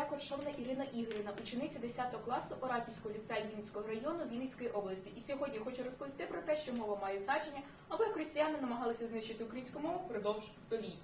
Я Коршовна Ірина Ігорівна, учениця 10 класу Ораківського ліцею Вінницького району Вінницької області. І сьогодні хочу розповісти про те, що мова має значення, аби християни намагалися знищити українську мову впродовж століть.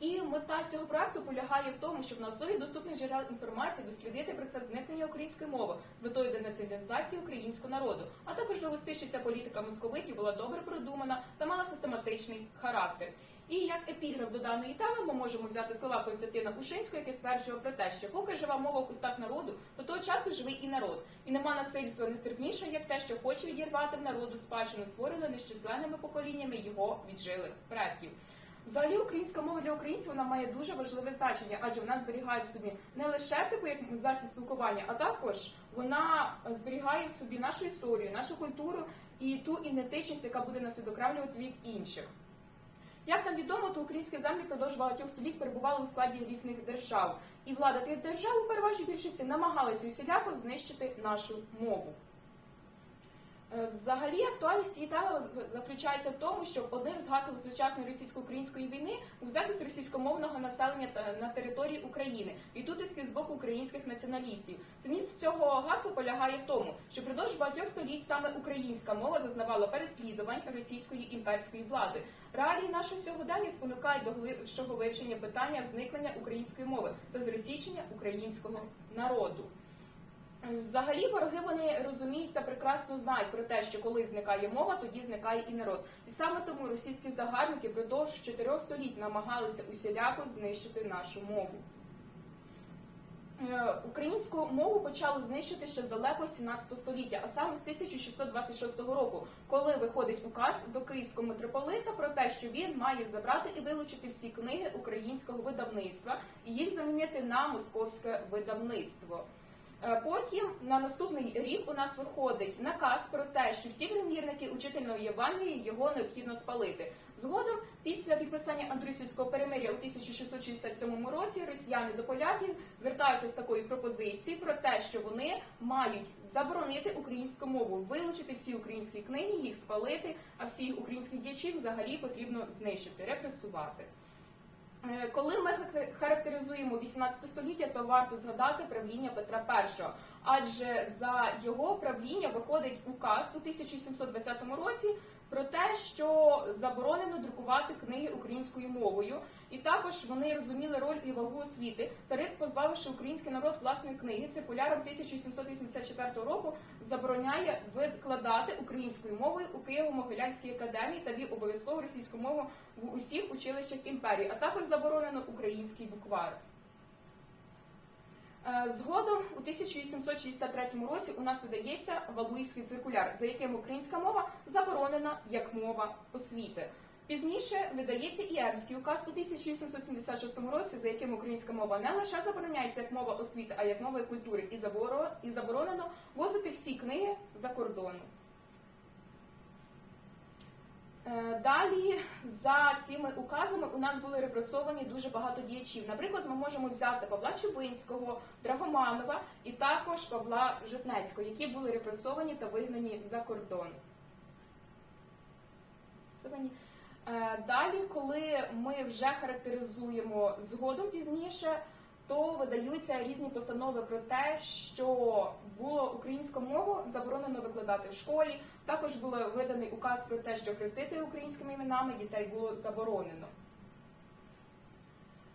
І мета цього проекту полягає в тому, щоб на основі доступних джерел інформації дослідити процес зникнення української мови з метою денаціоналізації українського народу, а також довести, що ця політика московитів була добре продумана та мала систематичний характер. І як епіграф до даної теми ми можемо взяти слова Константина Ушинського, який стверджував про те, що поки жива мова в устах народу, до того часу живий і народ. І нема насильства нестерпнішого, як те, що хоче відірвати в народу спадщину, створену нещисленними поколіннями його віджилих предків. Взагалі, українська мова для українців вона має дуже важливе значення, адже вона зберігає в собі не лише типу як засіб спілкування, а також вона зберігає в собі нашу історію, нашу культуру і ту ідентичність, яка буде нас від інших. Як нам відомо, то українські землі впродовж багатьох століть перебували у складі різних держав, і влада тих держав у переважній більшості намагалася усіляко знищити нашу мову. Е, Взагалі актуальність цієї теми заключається в тому, що одним з гасел сучасної російсько-української війни був захист російськомовного населення на території України і тут з боку українських націоналістів. Зміст цього гасла полягає в тому, що впродовж багатьох століть саме українська мова зазнавала переслідувань російської імперської влади. Реалії нашого сьогодення спонукають до глибшого вивчення питання зникнення української мови та зросійщення українського народу. Взагалі вороги вони розуміють та прекрасно знають про те, що коли зникає мова, тоді зникає і народ. І саме тому російські загарбники впродовж чотирьох століть намагалися усіляко знищити нашу мову. Е, Українську мову почали знищити ще з далекого 17 століття, а саме з 1626 року, коли виходить указ до київського митрополита про те, що він має забрати і вилучити всі книги українського видавництва і їх замінити на московське видавництво. Е, Потім на наступний рік у нас виходить наказ про те, що всі примірники учительної Євангелії його необхідно спалити. Згодом, після підписання Андрусівського перемиря у 1667 році, росіяни до поляків звертаються з такою пропозицією про те, що вони мають заборонити українську мову, вилучити всі українські книги, їх спалити, а всіх українських діячів взагалі потрібно знищити, репресувати. Е, Коли ми характеризуємо 18 століття, то варто згадати правління Петра І, адже за його правління виходить указ у 1720 році про те, що заборонено друкувати книги українською мовою, і також вони розуміли роль і вагу освіти. Цариць, позбавивши український народ власної книги, циркуляром 1784 року забороняє викладати українською мовою у Києво-Могилянській академії та вів обов'язково російську мову в усіх училищах імперії, а також заборонено український буквар. Е, Згодом у 1863 році у нас видається Валуївський циркуляр, за яким українська мова заборонена як мова освіти. Пізніше видається і Ермський указ у 1776 році, за яким українська мова не лише забороняється як мова освіти, а як мова культури, і заборо- і заборонено возити всі книги за кордону. Е, Далі за цими указами у нас були репресовані дуже багато діячів. Наприклад, ми можемо взяти Павла Чубинського, Драгоманова і також Павла Житнецького, які були репресовані та вигнані за кордон. Е, Далі, коли ми вже характеризуємо згодом пізніше, то видаються різні постанови про те, що було українську мову заборонено викладати в школі. Також був виданий указ про те, що хрестити українськими іменами дітей було заборонено.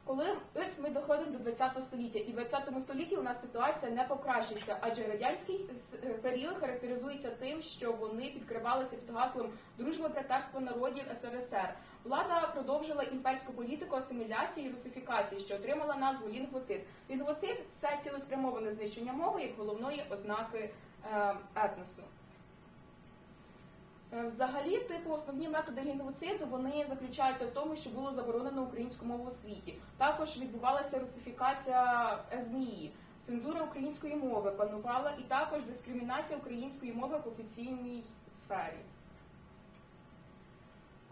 Коли ось ми доходимо до 20 століття, і в 20 столітті у нас ситуація не покращиться, адже радянський е, період характеризується тим, що вони підкривалися під гаслом дружби братерства народів СРСР. Влада продовжила імперську політику асиміляції і русифікації, що отримала назву лінгвоцид. Лінгвоцид це цілеспрямоване знищення мови як головної ознаки е, етносу. Е, Взагалі, типу, основні методи лінгвоциду вони заключаються в тому, що було заборонено українську мову у світі. Також відбувалася русифікація езмії, цензура української мови панувала, і також дискримінація української мови в офіційній сфері.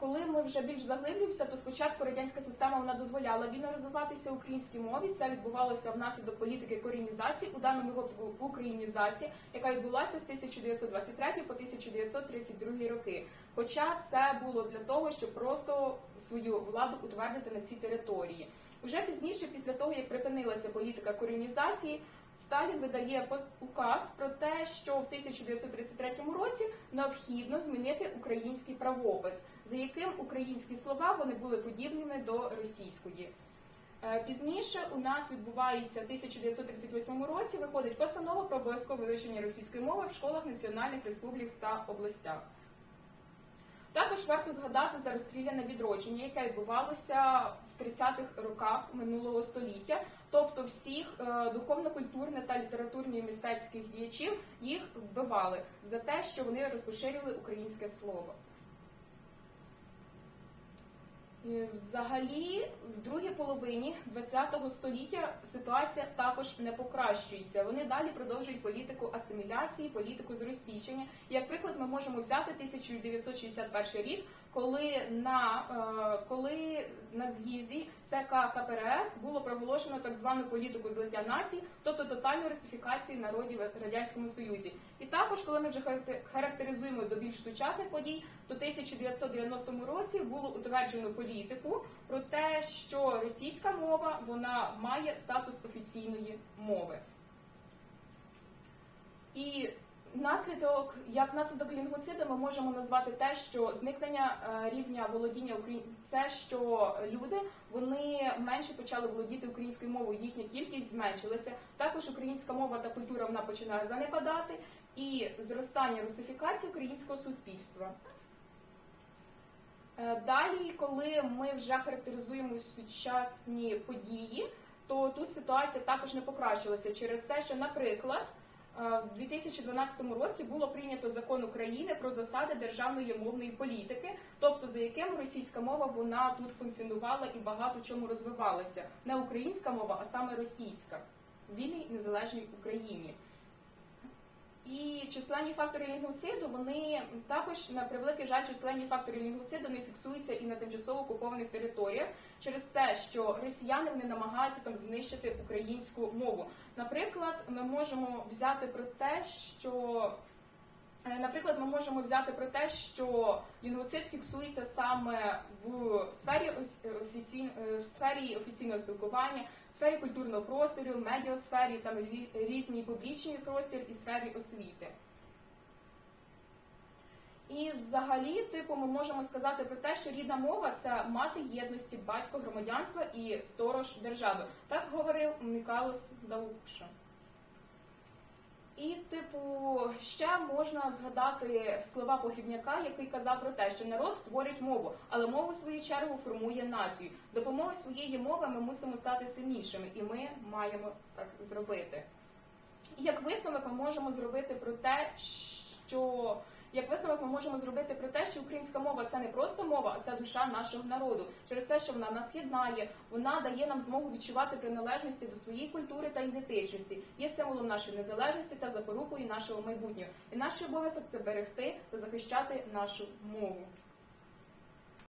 Коли ми вже більш заглиблюємося, то спочатку радянська система вона дозволяла вільно розвиватися українській мові. Це відбувалося внаслідок політики корінізації, у даному випадку українізації, яка відбулася з 1923 по 1932 роки. Хоча це було для того, щоб просто свою владу утвердити на цій території. Уже пізніше, після того як припинилася політика корінізації, Сталін видає указ про те, що в 1933 році необхідно змінити український правопис, за яким українські слова вони були подібними до російської. Е, Пізніше у нас відбувається в 1938 році виходить постанова про обов'язкове вивчення російської мови в школах національних республік та областях. Також варто згадати за розстріляне відродження, яке відбувалося в 30-х роках минулого століття. Тобто всіх е, духовно-культурних та літературних і мистецьких діячів їх вбивали за те, що вони розпоширювали українське слово. Е, Взагалі, в другій половині ХХ століття ситуація також не покращується. Вони далі продовжують політику асиміляції, політику зросійщення. Як приклад, ми можемо взяти 1961 рік, коли на е, коли на з'їзді ЦК КПРС було проголошено так звану політику злиття націй, тобто тотальну русифікацію народів в радянському союзі. І також, коли ми вже характер- характеризуємо до більш сучасних подій, то в 1990 році було утверджено політику про те, що російська мова вона має статус офіційної мови. І наслідок, як наслідок лінгвоциду, ми можемо назвати те, що зникнення е, рівня володіння це що люди вони менше почали володіти українською мовою, їхня кількість зменшилася. Також українська мова та культура вона починає занепадати і зростання русифікації українського суспільства. Е, Далі, коли ми вже характеризуємо сучасні події, то тут ситуація також не покращилася через те, що, наприклад, е, в 2012 році було прийнято закон України про засади державної мовної політики, тобто за яким російська мова вона тут функціонувала і багато чому розвивалася. Не українська мова, а саме російська в вільній незалежній Україні. І численні фактори лінгвоциду, вони також на превеликий жаль, численні фактори лінгвоциду не фіксуються і на тимчасово окупованих територіях через те, що росіяни вони намагаються там знищити українську мову. Наприклад, ми можемо взяти про те, що Наприклад, ми можемо взяти про те, що лінгвоцид фіксується саме в сфері ос- офіційн- е, в сфері офіційного спілкування, в сфері культурного простору, медіасфері, там різні публічні простір і сфері освіти. І взагалі, типу, ми можемо сказати про те, що рідна мова це мати єдності, батько громадянства і сторож держави. Так говорив Мікалос Даукша. І, типу, ще можна згадати слова похідняка, який казав про те, що народ творить мову, але мову в свою чергу формує націю. Допомогою своєї мови ми мусимо стати сильнішими, і ми маємо так зробити. Як висновок ми можемо зробити про те, що як висновок ми можемо зробити про те, що українська мова це не просто мова, а це душа нашого народу. Через те, що вона нас єднає, вона дає нам змогу відчувати приналежності до своєї культури та ідентичності, є символом нашої незалежності та запорукою нашого майбутнього. І наш обов'язок це берегти та захищати нашу мову.